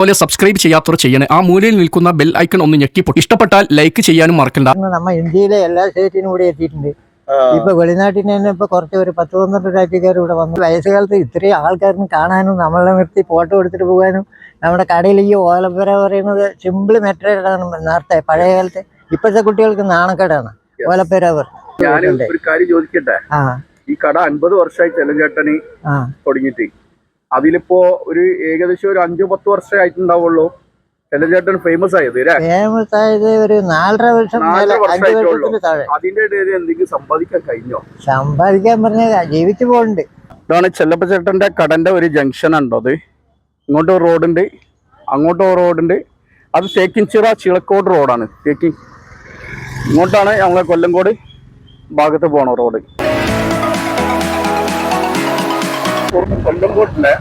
അതുപോലെ സബ്സ്ക്രൈബ് ചെയ്യാത്തവർ ചെയ്യണേ. ആ മൂലയിൽ നിൽക്കുന്ന ബെൽ ഐക്കൺ ഒന്ന് ഞെക്കിപ്പോ ഇഷ്ടപ്പെട്ടാൽ ലൈക്ക് ചെയ്യാനും മറക്കണ്ട. നമ്മ ഇന്ത്യയിലെ എല്ലാ സ്റ്റേറ്റിനും കൂടി എത്തിയിട്ടുണ്ട്. ഇപ്പൊ വെളിനാട്ടിൽ തന്നെ ഇപ്പൊ കുറച്ച് ഒരു പത്ത് പന്ത്രണ്ട് രാജ്യക്കാർ ഇവിടെ വന്നു. വയസ്സുകാലത്ത് ഇത്രയും ആൾക്കാരും കാണാനും നമ്മളെ നിർത്തി ഫോട്ടോ എടുത്തിട്ട് പോകാനും നമ്മുടെ കടയിൽ ഈ ഓലപ്പുര പറയുന്നത് സിമ്പിൾ മെറ്റീരിയലാണ് നേരത്തെ പഴയ കാലത്ത്. ഇപ്പോഴത്തെ കുട്ടികൾക്ക് നാണക്കേടാണ്. ഓലപ്പുരവർ ഞാൻ ഒരു കാര്യം ചോദിക്കട്ടെ? ആ. ഈ കട അൻപത് വർഷമായി ചെല്ലഞ്ചേട്ടന് ആ. തുടങ്ങിയിട്ട്. അതിലിപ്പോ ഒരു ഏകദേശം ഒരു അഞ്ചു പത്ത് വർഷമായിട്ടുണ്ടാവുള്ളൂ ചെല്ലഞ്ചേട്ടൻ ഫേമസ് ആയത് ഫേമസ് ആയത് ഒരു നാലര വർഷം അതിന്റെ ഇടയിൽ എന്തെങ്കിലും സമ്പാദിക്കാൻ കഴിഞ്ഞോ? സമ്പാദിക്കാൻ പറഞ്ഞ ജീവിച്ചു പോകുന്നുണ്ട് ഇതാണ് ചെല്ലപ്പ ചേട്ടന്റെ കടന്റെ ഒരു ജംഗ്ഷൻ ഉണ്ടോ അത്? ഇങ്ങോട്ട് റോഡുണ്ട് അങ്ങോട്ട് റോഡുണ്ട് അത് തേക്കിൻചിറ ചിളക്കോട് റോഡാണ് തേക്കി ഇങ്ങോട്ടാണ് ഞങ്ങളെ കൊല്ലംകോട് ഭാഗത്ത് പോണ റോഡ് കൊല്ലങ്കോട്ടിലെ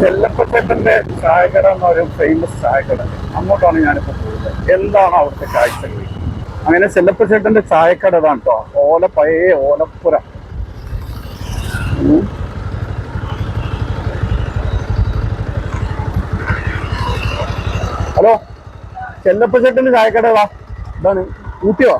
ചെല്ലപ്പച്ചേട്ടന്റെ ചായക്കട എന്ന ഒരു ഫേമസ് ചായക്കട. അങ്ങോട്ടാണ് ഞാനിപ്പോ പോകുന്നത്. എന്താണ് അവിടുത്തെ കാഴ്ചകൾ? അങ്ങനെ ചെല്ലപ്പച്ചേട്ടന്റെ ചായക്കട ഇതാണ് കേട്ടോ ഓല പഴയ ഓലപ്പുര. ഹലോ? ചെല്ലപ്പച്ചേട്ടന്റെ ചായക്കട ഇതാണ്. ഊട്ടിയോ?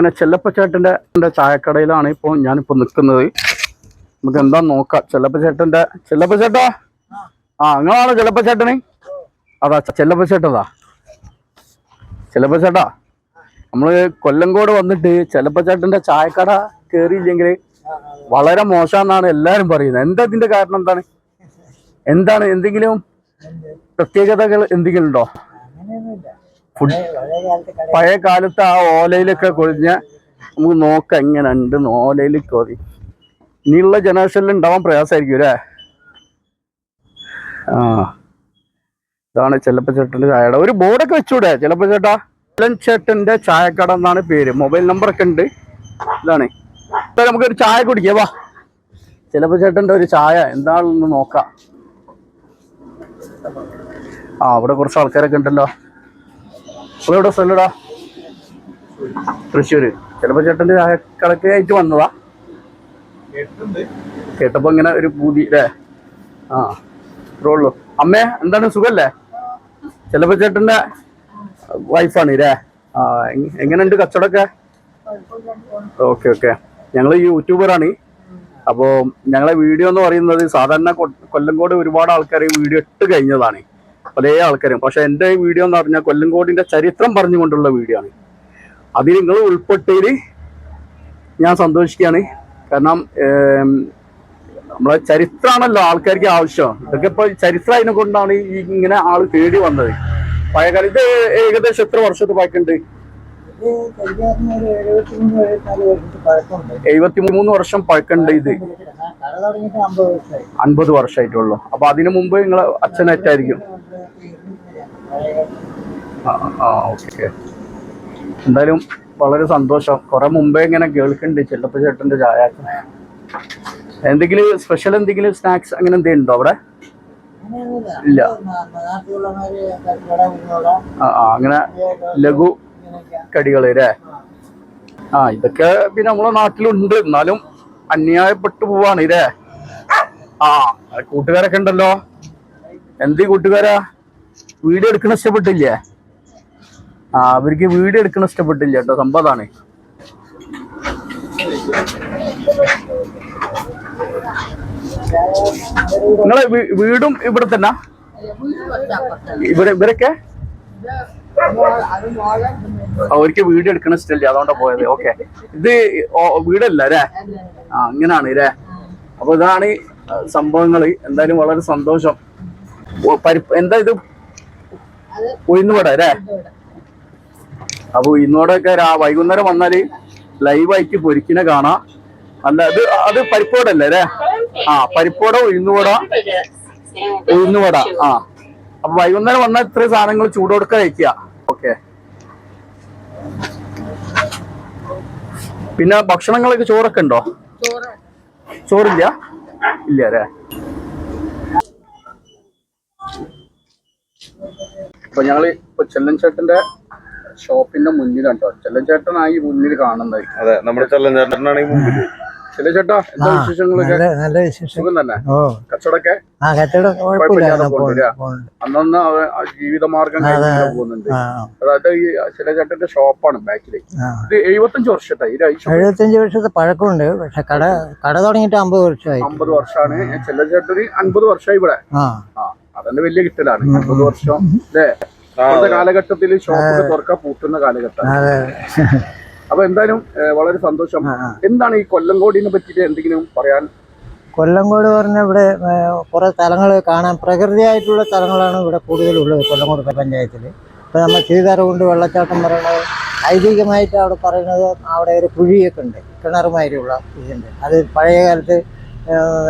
അങ്ങനെ ചെല്ലപ്പച്ചേട്ടന്റെ ചായക്കടയിലാണ് ഇപ്പോൾ ഞാനിപ്പോൾ നിൽക്കുന്നത്. നമുക്ക് എന്താ നോക്കാം. ചെല്ലപ്പച്ചേട്ടന്റെ ചെല്ലപ്പച്ചേട്ടാ ആ നിങ്ങളാണോ ചെല്ലപ്പച്ചേട്ടന് അതാ ചെല്ലപ്പച്ചേട്ടതാ ചെല്ലപ്പച്ചേട്ടാ നമ്മൾ കൊല്ലങ്കോട് വന്നിട്ട് ചെല്ലപ്പച്ചേട്ടന്റെ ചായക്കട കയറിയില്ലെങ്കിൽ വളരെ മോശമെന്നാണ് എല്ലാരും പറയുന്നത്. എന്താ ഇതിന്റെ കാരണം എന്താണ്? എന്താണ് എന്തെങ്കിലും പ്രത്യേകതകൾ എന്തെങ്കിലും ഉണ്ടോ? ഫുഡ് പഴയ കാലത്ത് ആ ഓലയിലൊക്കെ കൊഴിഞ്ഞ നമുക്ക് നോക്ക എങ്ങനെ ഉണ്ട് ഓലയിൽ കോതി. ഇനിയുള്ള ജനറേഷനിൽ ഉണ്ടാവാൻ പ്രയാസമായിരിക്കും അല്ലേ? ആ. ഇതാണ് ചെല്ലപ്പച്ചേട്ടന്റെ ചായയുടെ ഒരു ബോർഡൊക്കെ വെച്ചൂടെ ചെല്ലപ്പച്ചേട്ടാ ചേട്ടാ? ചെല്ലൻ ചേട്ടന്റെ ചായക്കട എന്നാണ് പേര്. മൊബൈൽ നമ്പറൊക്കെ ഉണ്ട്. ഇതാണ്. ഇപ്പൊ നമുക്കൊരു ചായ കുടിക്കാം. വാ. ചെല്ലപ്പച്ചേട്ടന്റെ ഒരു ചായ. എന്താണെന്ന് നോക്കാം. ആ അവിടെ കുറച്ച് ആൾക്കാരൊക്കെ ഉണ്ടല്ലോ. എവിടെ സ്ഥലടാ തൃശ്ശൂര്. ചിലപ്പോ ചേട്ടന്റെ കണക്കായിട്ട് വന്നതാ. കേട്ടപ്പോ ഇങ്ങനെ ഒരു പൂതി അല്ലേ? ആ ഇത്രേ ഉള്ളൂ. അമ്മേ എന്താണ് സുഖല്ലേ? ചിലപ്പോ ചേട്ടന്റെ വൈഫാണ് ഇല്ലേ ആ എങ്ങനെയുണ്ട് കച്ചവടമൊക്കെ? Okay okay. ഞങ്ങൾ യൂട്യൂബറാണ്. അപ്പോൾ ഞങ്ങളെ വീഡിയോ എന്ന് പറയുന്നത് സാധാരണ കൊല്ലംകോട് ഒരുപാട് ആൾക്കാർ വീഡിയോ ഇട്ട് കഴിഞ്ഞതാണ്. പല ആൾക്കാരും. പക്ഷെ എന്റെ വീഡിയോ എന്ന് പറഞ്ഞാൽ കൊല്ലങ്കോടിന്റെ ചരിത്രം പറഞ്ഞുകൊണ്ടുള്ള വീഡിയോ ആണ്. അതിൽ നിങ്ങൾ ഉൾപ്പെട്ടതിൽ ഞാൻ സന്തോഷിക്കുകയാണ്. കാരണം നമ്മളെ ചരിത്രമാണല്ലോ ആൾക്കാർക്ക് ആവശ്യം. ഇതൊക്കെ ഇപ്പൊ ചരിത്രം അതിനെ കൊണ്ടാണ് ഈ ഇങ്ങനെ ആൾ തേടി വന്നത്. പഴയകാലം ഇത് ഏകദേശം എത്ര വർഷത്തെ പഴക്കുണ്ട് എഴുപത്തിമൂന്ന് പഴക്കമുണ്ട്. വർഷം പഴക്കുണ്ട് ഇത്. അൻപത് വർഷമായിട്ടുള്ളൂ. അപ്പൊ അതിനു മുമ്പ് നിങ്ങളെ അച്ഛനായിട്ടായിരിക്കും ആ ആ ഓക്കെ. എന്തായാലും വളരെ സന്തോഷം. കുറെ മുമ്പേ ഇങ്ങനെ കേൾക്കുന്നുണ്ട് ചെല്ലപ്പ ചേട്ടന്റെ ചായ എന്തെങ്കിലും സ്പെഷ്യൽ എന്തെങ്കിലും സ്നാക്സ് അങ്ങനെ എന്തെങ്കിലും ഉണ്ടോ അവിടെ? ഇല്ല. ആ, അങ്ങനെ ലഘു കടികൾ അല്ലേ ആ. ഇതൊക്കെ പിന്നെ നമ്മളെ നാട്ടിലുണ്ട്. എന്നാലും അന്യായപ്പെട്ടു പോവാണ് ഇല്ലേ? ആ കൂട്ടുകാരൊക്കെ ഉണ്ടല്ലോ? എന്ത് കൂട്ടുകാരാ? വീഡിയോ എടുക്കണ ഇഷ്ടപ്പെട്ടില്ലേ? ആ അവർക്ക് വീഡിയോ എടുക്കണ ഇഷ്ടപ്പെട്ടില്ല കേട്ടോ. സംഭവതാണ് നിങ്ങളെ വീടും ഇവിടെ തന്നെ? ഇവിടെ ഇവരൊക്കെ? അവർക്ക് വീഡിയോ എടുക്കണ ഇഷ്ടമില്ല അതുകൊണ്ടാ പോയത്. ഓക്കെ ഇത് വീടല്ല അല്ലേ? ആ അങ്ങനാണ് അല്ലേ അപ്പൊ ഇതാണ് സംഭവങ്ങൾ എന്തായാലും വളരെ സന്തോഷം. പരിപ്പ് എന്താ ഇത്? ഉഴുന്നുവട അല്ലേ? അപ്പൊ ഉഴുന്നുവടൊക്കെ വൈകുന്നേരം വന്നാൽ ലൈവായിട്ട് പൊരിക്കിനെ കാണാം. അല്ല അത് അത് പരിപ്പോടല്ലേ അല്ലേ? ആ പരിപ്പോട ഉഴുന്നുവട ഉഴുന്നുവട ആ. അപ്പൊ വൈകുന്നേരം വന്നാൽ ഇത്രയും സാധനങ്ങൾ ചൂടോടുക്ക കഴിക്കുക ഓക്കെ പിന്നെ ഭക്ഷണങ്ങളൊക്കെ ചോറൊക്കെ ഉണ്ടോ? ചോറില്ല? ഇല്ല അല്ലേ അപ്പൊ ഞങ്ങൾ ഇപ്പൊ ചെല്ലൻ ചേട്ടന്റെ ഷോപ്പിന്റെ മുന്നിലാണ് കേട്ടോ. ചെല്ലച്ചേട്ടനായി മുന്നിൽ കാണുന്നത്. അതെ നമ്മുടെ ചെല്ലൻ ഈ മുമ്പിൽ ചെല്ലച്ചേട്ടാ എന്താ വിശേഷങ്ങളൊക്കെ? നല്ല നല്ല വിശേഷം. തന്നെ? ഓ. കച്ചവടമൊക്കെ? ആ കച്ചവടം കുഴപ്പമില്ലാതെ പോകുന്നില്ല. അന്നന്ന് ജീവിതമാർഗം പോകുന്നുണ്ട് അതായത് ഈ ഷോപ്പാണ് ഇത് എഴുപത്തഞ്ച് എഴുപത്തഞ്ച് വർഷത്തെ പഴക്കമുണ്ട്. പക്ഷെ കട കട തുടങ്ങിയിട്ട് അമ്പത് വർഷമായി. അമ്പത് വർഷമാണ്. ചെല്ലച്ചേട്ടന് അൻപത് വർഷമായി ഇവിടെ. ആ. അതന്നെ വലിയ കിട്ടലാണ്. അമ്പത് അൻപത് വർഷം. അല്ലേ? കാലഘട്ടത്തിൽ ഷോപ്പൊക്കെ തുറക്കാൻ പൂട്ടുന്ന കാലഘട്ടം അതെ. അപ്പൊ എന്തായാലും വളരെ സന്തോഷം. എന്താണ് ഈ കൊല്ലംകോടിനെ പറ്റിയിട്ട് എന്തെങ്കിലും പറയാൻ? കൊല്ലംകോട് പറഞ്ഞ ഇവിടെ കുറെ സ്ഥലങ്ങൾ കാണാൻ പ്രകൃതിയായിട്ടുള്ള സ്ഥലങ്ങളാണ് ഇവിടെ കൂടുതലുള്ളത് കൊല്ലംകോട് പഞ്ചായത്തിൽ ഇപ്പോൾ നമ്മൾ സീതാർകുണ്ട് വെള്ളച്ചാട്ടം പറയുന്നത് ഐതിഹ്യമായിട്ട് അവിടെ പറയുന്നത് അവിടെ ഒരു കുഴിയൊക്കെ ഉണ്ട് കിണറുമാതിരിയുള്ള ഇതുണ്ട് അത് പഴയ കാലത്ത്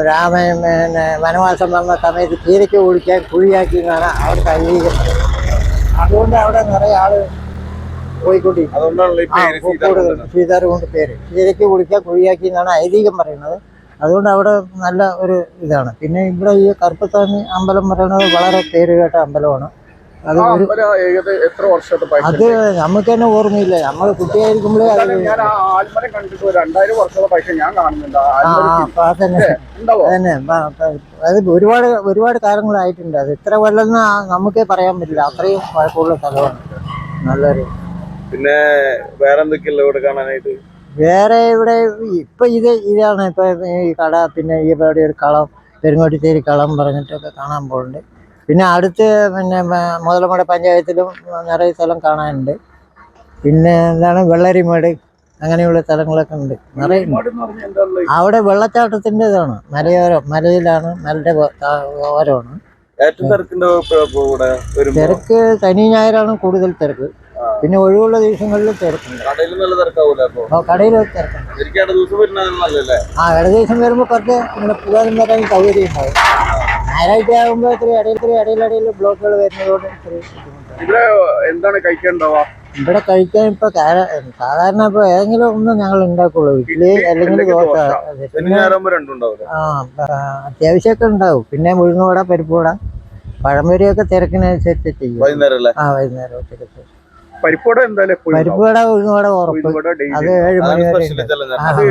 രാമൻ പിന്നെ വനവാസം വന്ന സമയത്ത് തീരയ്ക്ക് ഒഴിക്കാൻ കുഴിയാക്കി എന്നാണ് അവിടുത്തെ ഐതിഹ്യം അതുകൊണ്ട് അവിടെ നിറയെ ആൾ അതുകൊണ്ടാണല്ലോ ഈ പേര് ചീരയ്ക്ക് കുളിക്കാൻ കുഴിയാക്കി എന്നാണ് ഐതിഹ്യം പറയുന്നത്. അതുകൊണ്ട് അവിടെ നല്ല ഒരു ഇതാണ്. പിന്നെ ഇവിടെ ഈ കറുപ്പത്താമി അമ്പലം പറയുന്നത് വളരെ പേര് കേട്ട അമ്പലമാണ്. അത് എത്ര വർഷത്തെ അത് നമുക്ക് തന്നെ ഓർമ്മയില്ല. നമ്മൾ കുട്ടിയായിരിക്കുമ്പോഴേ ആൽമരം കണ്ടിട്ട് രണ്ടായിരം വർഷത്തെ പൈസ ഞാൻ കാണുന്നുണ്ട്. ബ- അത് ഒരുപാട് ഒരുപാട് കാലങ്ങളായിട്ടുണ്ട്. അത് ഇത്ര കൊല്ലം നമുക്കേ പറയാൻ പറ്റില്ല. അത്രയും കുഴപ്പമുള്ള സ്ഥലമാണ്. നല്ലൊരു പിന്നെ വേറെ എന്തൊക്കെയല്ലോ ഇവിടെ കാണാനായിട്ട്? വേറെ ഇവിടെ ഇപ്പൊ ഇത് ഇതാണ് ഇപ്പൊ ഈ കട പിന്നെ ഈ ഇവിടെ ഒരു കളം പെരുങ്ങോട്ടിത്തേരി കളം പറഞ്ഞിട്ടൊക്കെ കാണാൻ പോകുന്നുണ്ട് പിന്നെ അടുത്ത് പിന്നെ മുതലമട പഞ്ചായത്തിലും നിറയെ സ്ഥലം കാണാനുണ്ട്. പിന്നെ എന്താണ് വെള്ളരിമേട് അങ്ങനെയുള്ള സ്ഥലങ്ങളൊക്കെ ഉണ്ട്. നിറയെ അവിടെ വെള്ളച്ചാട്ടത്തിന്റെ ഇതാണ്. മലയോരം മലയിലാണ് മലയുടെ ഓരമാണ്. തിരക്ക് ശനി ഞായറാണ് കൂടുതൽ തിരക്ക്. പിന്നെ ഒഴിവുള്ള ദിവസങ്ങളിൽ തിരക്കുണ്ട്. കടയിൽ നല്ല തിരക്കാവൂല അപ്പൊ? അപ്പോൾ കടയിൽ തിരക്കുണ്ട്. ശരിക്കും ഇട ദിവസം വരുന്നത് നല്ലല്ലേ ആ ഇട ദിവസം വരുമ്പോൾ കുറച്ച് ഇങ്ങനെ പോകാനും വരാൻ സൗകര്യം ഉണ്ടാവും. ഞായറാഴ്ച ആകുമ്പോൾ ഇത്തിരി ഇടയിൽ ഇത്തിരി ഇടയിലിടയിൽ ബ്ലോക്കുകൾ വരുന്നതുകൊണ്ട് ഇത്തിരി ബുദ്ധിമുട്ടാണ്. ഇവിടെ എന്താണ് കഴിക്കാനുണ്ടാവുക? ഇവിടെ കഴിക്കാൻ ഇപ്പൊ കാര- സാധാരണ ഇപ്പൊ ഏതെങ്കിലും ഒന്ന് ഞങ്ങൾ ഉണ്ടാക്കുള്ളൂ. ഇഡ്ഡലി അല്ലെങ്കിൽ ദോശ. ദോശ. അതെ. ശനി പിന്നെ ഞായറാകുമ്പോ രണ്ടും ഉണ്ടാവില്ല ആ ആ, അത്യാവശ്യമൊക്കെ ഉണ്ടാവും. പിന്നെ ഉഴുന്നുവട പരിപ്പുവട പഴംപൊരിയൊക്കെ തിരക്കിനനുസരിച്ച് ചെയ്യും. വൈകുന്നേരം അല്ലേ? ആ വൈകുന്നേരം ഉച്ചക്കത്തെ പരിപ്പോട എന്തായാലും. പരിപ്പുവട ഉഴുന്നുവട ഉറപ്പ്. അത്. ഏഴ് മണി വരെ അത്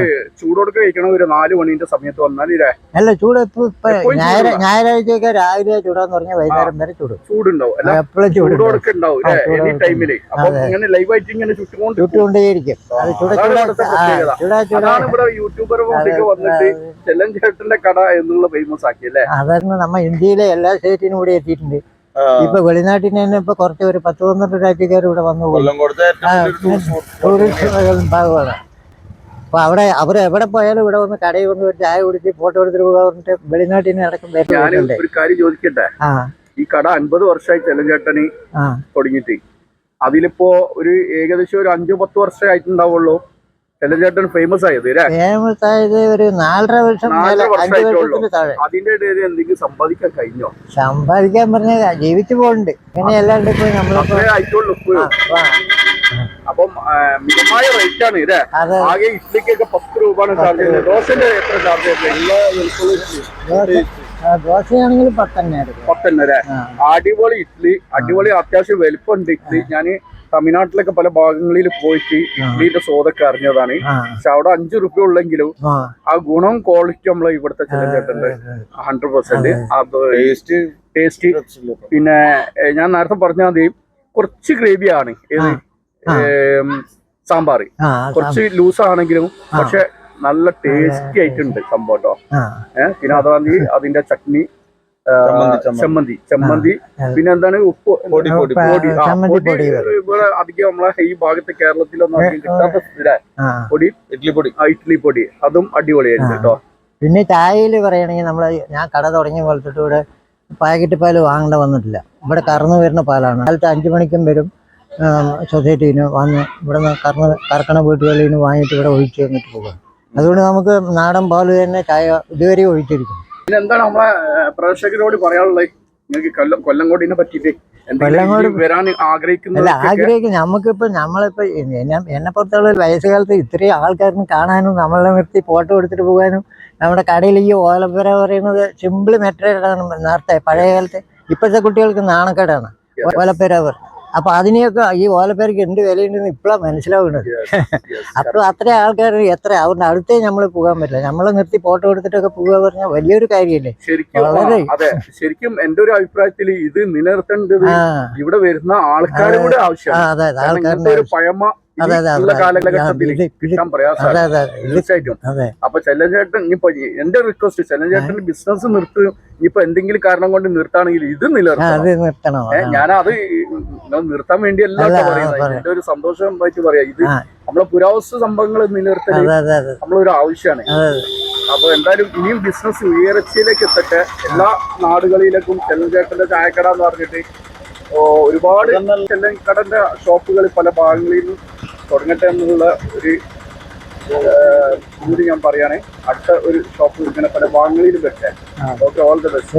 ചൂടോടൊക്കെ കഴിക്കണം ഒരു നാല് മണിന്റെ സമയത്ത് വന്നാൽ ഇല്ലേ? അല്ല ചൂട് ഇപ്പൊ ഞായറ. ഞായറാഴ്ചയൊക്കെ രാവിലെ ചൂടാന്ന് പറഞ്ഞാൽ വൈകുന്നേരം വരെ ചൂട്. ചൂടുണ്ടാവും. അല്ല എപ്പോഴും ചൂടോടൊക്കെ ഉണ്ടാവും എനി ടൈമിൽ അപ്പൊ അതെ. ഇങ്ങനെ ലൈവായിട്ട് ഇങ്ങനെ ചുറ്റുകൊണ്ട് ചുട്ടുകൊണ്ടേയിരിക്കും അത് ചൂട അതാണ് ചൂട. ചൂടാ ഇവിടെ യൂട്യൂബർ വന്നിട്ട് ചെല്ലൻ ചേട്ടന്റെ കട എന്നുള്ള ഫേമസ് ആക്കി അല്ലേ? അതന്നെ നമ്മ ഇന്ത്യയിലെ എല്ലാ സ്റ്റേറ്റിനും കൂടി എത്തിയിട്ടുണ്ട്. ഇപ്പൊ വെളിനാട്ടിൽ നിന്ന് തന്നെ ഇപ്പൊ കുറച്ച് ഒരു പത്ത് പന്ത്രണ്ട് രാജ്യക്കാർ ഇവിടെ വന്നു പോകും കൊല്ലം കൊടുത്ത ഏറ്റവും ആ, വലിയൊരു ടൂറിസ്റ്റ് ഭാഗമാണ്. അപ്പൊ അവിടെ അവർ എവിടെ പോയാലും ഇവിടെ വന്ന് കടയിൽ കൊണ്ട് ഒരു ചായ കുടിച്ച് ഫോട്ടോ എടുത്തിട്ട് പോകാൻ പറഞ്ഞിട്ട് വെളിനാട്ടിൽ നിന്ന് അടക്കം ഒരു കാര്യം ചോദിക്കട്ടെ? ആ. ഈ കട അൻപത് വർഷമായി ചെല്ലൻ തുടങ്ങിട്ട് തുടങ്ങിയിട്ട്. അതിലിപ്പോ ഒരു ഏകദേശം ഒരു അഞ്ചു പത്ത് വർഷമായിട്ടുണ്ടാവുള്ളൂ ചെല്ലൻ ചേട്ടൻ ഫേമസ് ആയത് ഫേമസ് ആയത് ഒരു നാലര വർഷം അതിന്റെ ഇടയിൽ എന്തെങ്കിലും സമ്പാദിക്കാൻ കഴിഞ്ഞോ? സമ്പാദിക്കാൻ പറഞ്ഞ ജീവിച്ചു പോകുന്നുണ്ട് ഇങ്ങനെ അല്ലാണ്ട് ആയിട്ടുള്ളൂ ഇപ്പോഴും ആ, അപ്പം മിതമായ റേറ്റ് ആണ് അത്. ആകെ ഇഡ്ലിക്കൊക്കെ പത്ത് രൂപയാണ് ചാർജ് ചെയ്യുന്നത്. ദോശന്റെ എത്ര ചാർജ് ചെയ്യുന്നത്? ദോശയാണെങ്കിൽ പത്തന്നെ എടുക്കും. പത്തന്നെ അല്ലേ? അടിപൊളി ഇഡ്ലി. അടിപൊളി അത്യാവശ്യം വലിപ്പമുണ്ട് ഇഡ്ലി. ഞാൻ തമിഴ്നാട്ടിലൊക്കെ പല ഭാഗങ്ങളിൽ പോയിട്ട് ഇഡ്ഡലിന്റെ സ്വാദൊക്കെ അറിഞ്ഞതാണ്. പക്ഷെ അവിടെ അഞ്ചു റുപ്യ ഉള്ളെങ്കിലും ആ. ഗുണം ക്വാളിറ്റി നമ്മളെ ഇവിടുത്തെ ചില ചേട്ടന്റെ ഹൺഡ്രഡ് പെർസെന്റ് അത്. ടേസ്റ്റ് ടേസ്റ്റ് പിന്നെ ഞാൻ നേരത്തെ പറഞ്ഞാൽ മതി കുറച്ച് ഗ്രേവിയാണ് ഏത്? ആ. സാമ്പാർ കുറച്ച് ലൂസ് ആണെങ്കിലും പക്ഷെ നല്ല ടേസ്റ്റി ആയിട്ടുണ്ട് സംഭവം കേട്ടോ ഏഹ് പിന്നെ അതാണെങ്കിൽ അതിന്റെ ചട്നി ചമ്മന്തി, ചമ്മന്തി. പിന്നെ എന്താണ് ഉപ്പ്? പൊടി പൊടി പൊടി. അധികം നമ്മളെ ഈ ഭാഗത്ത് കേരളത്തിലൊന്നും അധികം കിട്ടാത്ത? പൊടി? ഇഡ്ലി പൊടി. ആ, ഇഡ്ലി പൊടി. അതും അടിപൊളിയായിരുന്നു കേട്ടോ. പിന്നെ ചായയിൽ പറയുകയാണെങ്കിൽ നമ്മൾ ഞാൻ കട തുടങ്ങിയ പോലത്തെ ഇവിടെ പാക്കറ്റ് പാൽ വാങ്ങേണ്ട വന്നിട്ടില്ല. ഇവിടെ കറന്ന് വരുന്ന പാലാണ്. കാലത്ത് അഞ്ചു മണിക്കും വരും. സൊസൈറ്റിന് വന്ന് ഇവിടെ നിന്ന് കറന്ന് കറക്കണ വീട്ടുകളിൽ നിന്ന് വാങ്ങിയിട്ട് ഇവിടെ ഒഴിച്ച് വന്നിട്ട് പോകും അതുകൊണ്ട് നമുക്ക് നാടൻ പാൽ തന്നെ ചായ ഇതുവരെ ഒഴിച്ചിരിക്കും പിന്നെ എന്താണ് നമ്മളെ പ്രേക്ഷകരോട് പറയാനുള്ളത് നിങ്ങൾക്ക് കൊല്ലം കൊല്ലംകോടിനെ പറ്റിയിട്ട് വരാൻ ആഗ്രഹിക്കുന്ന ആഗ്രഹിക്കും. നമുക്കിപ്പോ നമ്മളിപ്പോ എന്നെ പുറത്തുള്ള വയസ്സുകാലത്ത് ഇത്രയും ആൾക്കാരിന് കാണാനും നമ്മളെ നിർത്തി ഫോട്ടോ എടുത്തിട്ട് പോകാനും നമ്മുടെ കടയിൽ ഈ ഓലപ്പുര പറയുന്നത് സിമ്പിൾ മെറ്റീരിയലാണ് നേരത്തെ പഴയ കാലത്ത് ഇപ്പോഴത്തെ കുട്ടികൾക്ക് നാണക്കേടാണ്. ഓലപ്പുര അപ്പൊ അതിനെയൊക്കെ ഈ ഓലപ്പേർക്ക് എന്ത് വിലയുണ്ടെന്ന് ഇപ്പോഴാണ് മനസ്സിലാവുന്നത്. അപ്പൊ അത്ര ആൾക്കാർ എത്ര അവരുടെ അടുത്തേ നമ്മൾ പോകാൻ പറ്റില്ല. നമ്മളെ നിർത്തി ഫോട്ടോ എടുത്തിട്ടൊക്കെ പോകുക പറഞ്ഞാൽ വലിയൊരു കാര്യമല്ലേ ശരിക്കും വളരെ. അതെ. ശരിക്കും എന്റെ ഒരു അഭിപ്രായത്തിൽ ഇത് നിലനിർത്തേണ്ടത് ഇവിടെ വരുന്ന ആൾക്കാരുടെ ആവശ്യം അതെ ആൾക്കാരുടെ പഴമ അതെ അതെ അതെ. കാലഘട്ടത്തിൽ അതെ തീർച്ചയായിട്ടും. അപ്പൊ ചെല്ലഞ്ചേട്ടൻ ഇനിയിപ്പോ ഈ- എന്റെ റിക്വസ്റ്റ് ചെല്ലഞ്ചേട്ടൻ ബിസിനസ് നിർത്തും ഇപ്പൊ എന്തെങ്കിലും കാരണം കൊണ്ട് നിർത്താണെങ്കിൽ ഇത് നിലനിർത്തണം. ഞാനത് നിർത്താൻ വേണ്ടി അല്ല, പറയുന്നത്. എന്റെ ഒരു സന്തോഷമായിട്ട് പറയാം. ഇത്. നമ്മളെ പുരാവസ്തു സംഭവങ്ങൾ നിലനിർത്തൽ അതെ നമ്മളൊരു ആവശ്യമാണ്. അപ്പൊ എന്തായാലും ഇനിയും ബിസിനസ് ഉയർച്ചയിലേക്ക് എത്തട്ടെ. എല്ലാ നാടുകളിലേക്കും ചെല്ലഞ്ചേട്ടന്റെ ചായക്കട എന്ന് പറഞ്ഞിട്ട് ഒരുപാട് ഒരുപാട് ചെല്ലക്കടന്റെ ഷോപ്പുകൾ പല ഭാഗങ്ങളിൽ നിന്നും തുടങ്ങട്ടെ എന്നുള്ള ഒരു കൂടി ഞാൻ പറയുകയാണെ അടുത്ത ഒരു ഷോപ്പ് ഇങ്ങനെ പല ഭാഗങ്ങളിലും വരട്ടെ. Okay all the best